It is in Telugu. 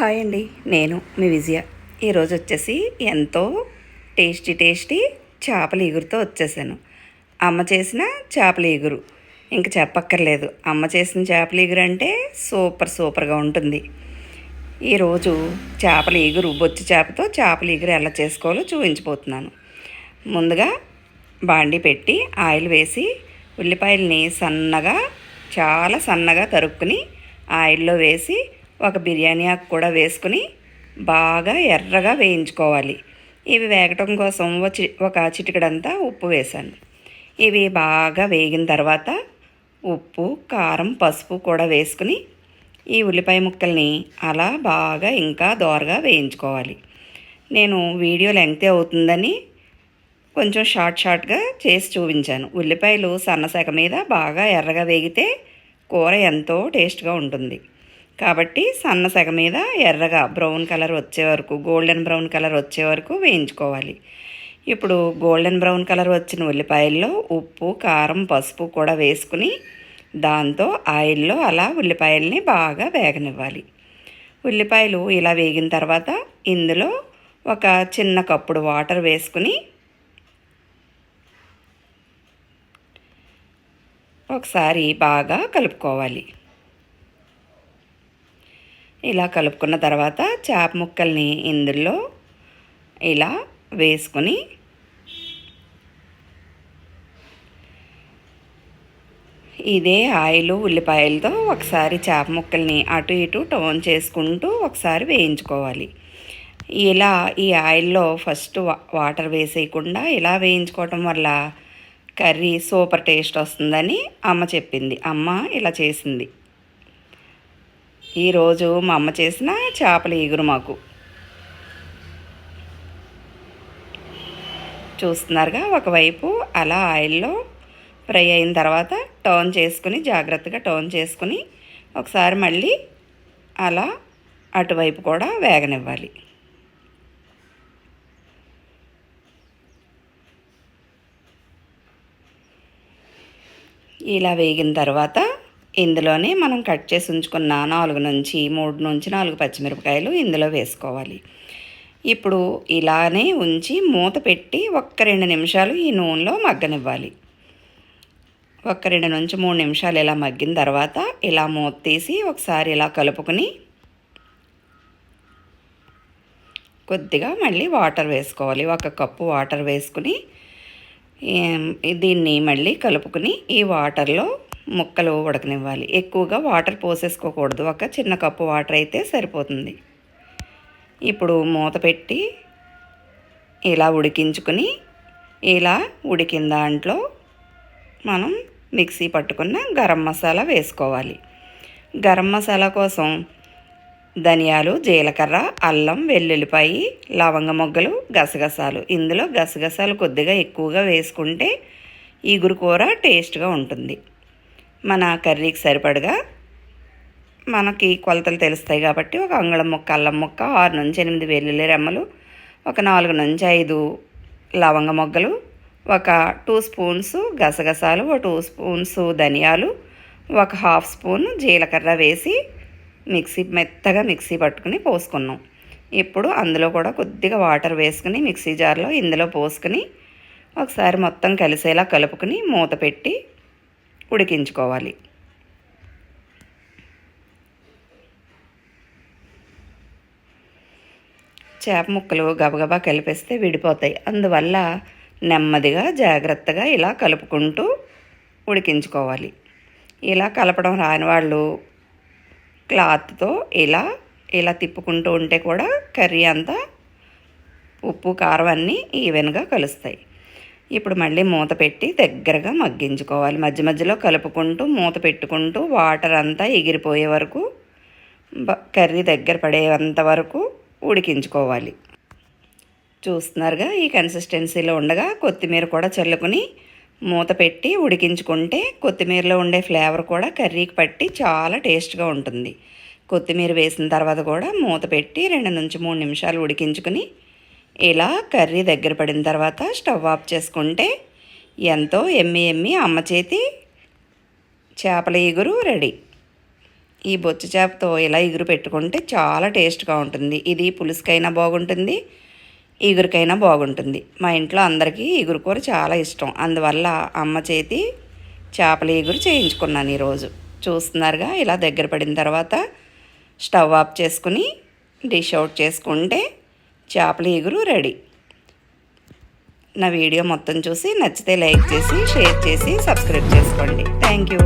హాయ్ అండి నేను మీ విజయ. ఈరోజు వచ్చేసి ఎంతో టేస్టీ టేస్టీ చేపల ఎగురుతో వచ్చేసాను. అమ్మ చేసిన చేపల ఎగురు ఇంక చెప్పక్కర్లేదు అమ్మ చేసిన చేపల ఎగురు అంటే సూపర్ సూపర్గా ఉంటుంది. ఈరోజు చేపల ఎగురు బొచ్చు చేపతో చేపల ఎగురు ఎలా చేసుకోవాలో చూపించిపోతున్నాను ముందుగా బాండి పెట్టి ఆయిల్ వేసి ఉల్లిపాయలని సన్నగా చాలా సన్నగా తరుక్కుని ఆయిల్లో వేసి ఒక బిర్యానీ ఆకు కూడా వేసుకుని బాగా ఎర్రగా వేయించుకోవాలి. ఇవి వేగటం కోసం ఒక చి- ఒక చిటికడంతా ఉప్పు వేశాను. ఇవి బాగా వేగిన తర్వాత ఉప్పు కారం పసుపు కూడా వేసుకుని ఈ ఉల్లిపాయ ముక్కల్ని అలా బాగా ఇంకా దోరగా వేయించుకోవాలి. నేను వీడియో లెంగ్త్ అవుతుందని కొంచెం షార్ట్ షార్ట్గా చేసి చూపించాను. ఉల్లిపాయలు సన్నసెక మీద బాగా ఎర్రగా వేగితే కూర ఎంతో టేస్ట్గా ఉంటుంది. కాబట్టి సన్న సెగ మీద ఎర్రగా బ్రౌన్ కలర్ వచ్చే వరకు గోల్డెన్ బ్రౌన్ కలర్ వచ్చే వరకు వేయించుకోవాలి. ఇప్పుడు గోల్డెన్ బ్రౌన్ కలర్ వచ్చిన ఉల్లిపాయల్లో ఉప్పు కారం పసుపు కూడా వేసుకుని దాంతో ఆయిల్లో అలా ఉల్లిపాయల్ని బాగా వేగనివ్వాలి. ఉల్లిపాయలు ఇలా వేగిన తర్వాత ఇందులో ఒక చిన్న కప్పుడు వాటర్ వేసుకుని ఒకసారి బాగా కలుపుకోవాలి. ఇలా కలుపుకున్న తర్వాత చేప ముక్కల్ని ఇందులో ఇలా వేసుకొని ఇదే ఆయిల్ ఉల్లిపాయలతో ఒకసారి చేప ముక్కల్ని అటు ఇటు టోన్ చేసుకుంటూ ఒకసారి వేయించుకోవాలి. ఇలా ఈ ఆయిల్లో ఫస్ట్ వా- వాటర్ వేసేయకుండా ఇలా వేయించుకోవటం వల్ల కర్రీ సూపర్ టేస్ట్ వస్తుందని అమ్మ చెప్పింది. అమ్మ ఇలా చేసింది. ఈరోజు మా అమ్మ చేసిన చేపల ఈగురు మాకు. చూస్తున్నారుగా ఒకవైపు అలా ఆయిల్లో ఫ్రై అయిన తర్వాత టర్న్ చేసుకుని జాగ్రత్తగా టర్న్ చేసుకుని ఒకసారి మళ్ళీ అలా అటువైపు కూడా వేగనివ్వాలి. ఇలా వేగిన తర్వాత ఇందులోనే మనం కట్ చేసి ఉంచుకున్న నాలుగు నుంచి మూడు నుంచి నాలుగు పచ్చిమిరపకాయలు ఇందులో వేసుకోవాలి. ఇప్పుడు ఇలానే ఉంచి మూత పెట్టి ఒక్క రెండు నిమిషాలు ఈ నూనెలో మగ్గనివ్వాలి. ఒక్క రెండు నుంచి మూడు నిమిషాలు ఇలా మగ్గిన తర్వాత ఇలా మూత తీసి ఒకసారి ఇలా కలుపుకొని కొద్దిగా మళ్ళీ వాటర్ వేసుకోవాలి. ఒక కప్పు వాటర్ వేసుకుని దీన్ని మళ్ళీ కలుపుకుని ఈ వాటర్లో ముక్కలు ఉడకనివ్వాలి. ఎక్కువగా వాటర్ పోసేసుకోకూడదు. ఒక చిన్న కప్పు వాటర్ అయితే సరిపోతుంది. ఇప్పుడు మూత పెట్టి ఇలా ఉడికించుకుని ఇలా ఉడికిన దాంట్లో మనం మిక్సీ పట్టుకున్న గరం మసాలా వేసుకోవాలి. గరం మసాలా కోసం ధనియాలు జీలకర్ర అల్లం వెల్లుల్లిపాయి లవంగ మొగ్గలు గసగసాలు. ఇందులో గసగసాలు కొద్దిగా ఎక్కువగా వేసుకుంటే ఈగురు కూర టేస్ట్గా ఉంటుంది. మన కర్రీకి సరిపడగా మనకి కొలతలు తెలుస్తాయి కాబట్టి ఒక అంగళం ముక్క అల్లం ముక్క ఆరు నుంచి ఎనిమిది వెల్లుల్లి రెమ్మలు ఒక నాలుగు నుంచి ఐదు లవంగ మొగ్గలు ఒక టూ స్పూన్స్ గసగసాలు ఒక టూ స్పూన్స్ ధనియాలు ఒక హాఫ్ స్పూన్ జీలకర్ర వేసి మిక్సీ మెత్తగా మిక్సీ పట్టుకుని పోసుకున్నాం. ఇప్పుడు అందులో కూడా కొద్దిగా వాటర్ వేసుకుని మిక్సీ జార్లో ఇందులో పోసుకుని ఒకసారి మొత్తం కలిసేలా కలుపుకుని మూత పెట్టి ఉడికించుకోవాలి. చేప ముక్కలు గబగబా కలిపేస్తే విడిపోతాయి. అందువల్ల నెమ్మదిగా జాగ్రత్తగా ఇలా కలుపుకుంటూ ఉడికించుకోవాలి. ఇలా కలపడం రాని వాళ్ళు క్లాత్తో ఇలా ఇలా తిప్పుకుంటూ ఉంటే కూడా కర్రీ అంతా ఉప్పు కారం అన్నీ ఈవెన్గా కలుస్తాయి. ఇప్పుడు మళ్ళీ మూత పెట్టి దగ్గరగా మగ్గించుకోవాలి. మధ్య మధ్యలో కలుపుకుంటూ మూత పెట్టుకుంటూ వాటర్ అంతా ఎగిరిపోయే వరకు బ- కర్రీ దగ్గర పడేంత వరకు ఉడికించుకోవాలి. చూస్తున్నారుగా ఈ కన్సిస్టెన్సీలో ఉండగా కొత్తిమీర కూడా చల్లుకుని మూత పెట్టి ఉడికించుకుంటే కొత్తిమీరలో ఉండే ఫ్లేవర్ కూడా కర్రీకి పట్టి చాలా టేస్ట్గా ఉంటుంది. కొత్తిమీర వేసిన తర్వాత కూడా మూత పెట్టి రెండు నుంచి మూడు నిమిషాలు ఉడికించుకుని ఇలా కర్రీ దగ్గర పడిన తర్వాత స్టవ్ ఆఫ్ చేసుకుంటే ఎంతో ఎమ్మి ఎమ్మి అమ్మ చేతి చేపల ఎగురు రెడీ. ఈ బొచ్చు చేపతో ఇలా ఇగురు పెట్టుకుంటే చాలా టేస్ట్గా ఉంటుంది. ఇది పులుసుకైనా బాగుంటుంది. ఈగురికైనా బాగుంటుంది. మా ఇంట్లో అందరికీ ఇగురు కూర చాలా ఇష్టం. అందువల్ల అమ్మ చేతి చేపల ఈగురు చేయించుకున్నాను ఈరోజు. చూస్తున్నారుగా ఇలా దగ్గర పడిన తర్వాత స్టవ్ ఆఫ్ చేసుకుని డిష్ అవుట్ చేసుకుంటే చేపల ఈగురు రెడీ. నా వీడియో మొత్తం చూసి నచ్చితే లైక్ చేసి షేర్ చేసి సబ్స్క్రైబ్ చేసుకోండి. Thank you.